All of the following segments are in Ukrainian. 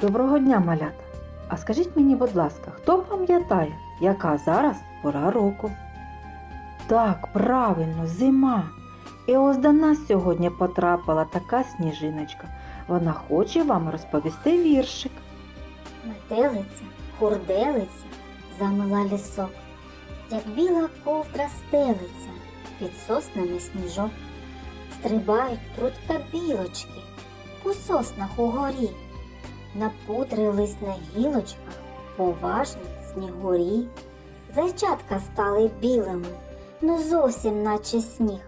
Доброго дня, малята! А скажіть мені, будь ласка, хто пам'ятає, яка зараз пора року? Так, правильно, зима. І ось до нас сьогодні потрапила така сніжиночка. Вона хоче вам розповісти віршик. Метелиця, хурделиця, замила лісок, як біла ковдра стелиться, під соснами сніжок. Стрибають прутка білочки, по соснах угорі, напудрились на гілочках поважні снігурі. Зайчатка стали білими, ну зовсім наче сніг,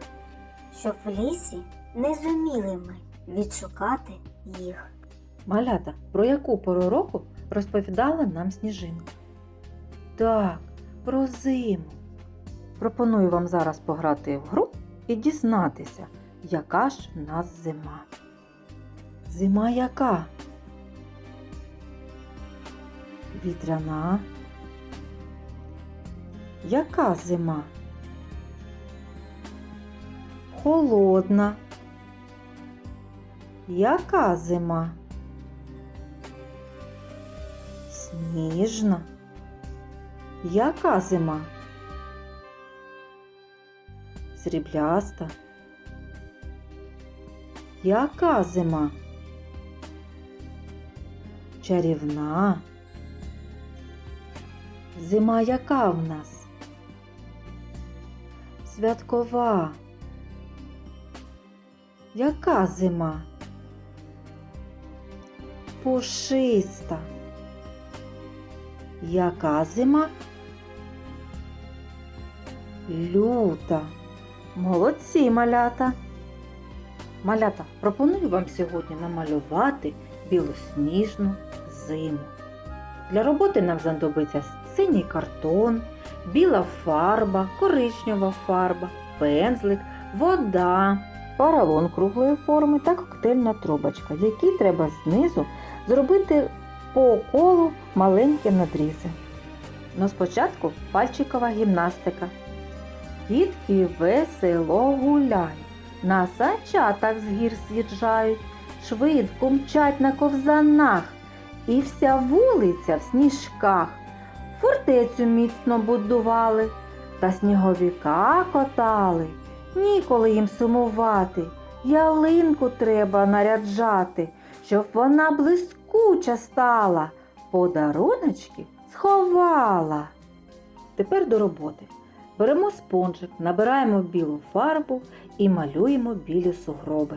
щоб в лісі не зуміли ми відшукати їх. Малята, про яку пору року розповідала нам сніжинка? Так, про зиму. Пропоную вам зараз пограти в гру і дізнатися, яка ж в нас зима. Зима яка? Вітряна. Яка зима? Холодна. Яка зима? Сніжна. Яка зима? Срібляста. Яка зима? Чарівна. Зима яка в нас? Святкова. Яка зима? Пушиста. Яка зима? Люта. Молодці, малята. Малята, пропоную вам сьогодні намалювати білосніжну зиму. Для роботи нам знадобиться синій картон, біла фарба, коричнева фарба, пензлик, вода, поролон круглої форми та коктейльна трубочка, в якій треба знизу зробити по колу маленькі надрізи. Ну спочатку пальчикова гімнастика. Дітки весело гуляють, на санчатах з гір з'їжджають, швидко мчать на ковзанах, і вся вулиця в сніжках. Фортецю міцно будували та сніговіка котали. Ніколи їм сумувати, ялинку треба наряджати, щоб вона блискуча стала, подаруночки сховала. Тепер до роботи. Беремо спонжик, набираємо білу фарбу і малюємо білі сугроби.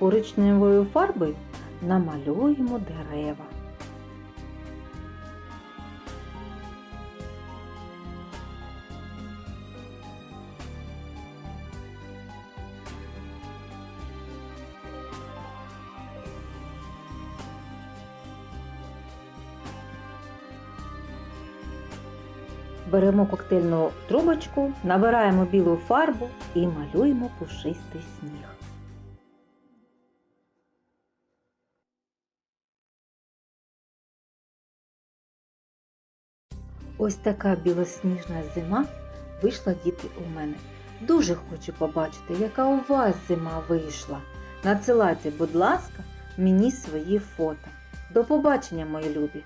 Коричневою фарбою намалюємо дерева. Беремо коктейльну трубочку, набираємо білу фарбу і малюємо пушистий сніг. Ось така білосніжна зима вийшла діти у мене. Дуже хочу побачити, яка у вас зима вийшла. Надсилайте, будь ласка, мені свої фото. До побачення, мої любі!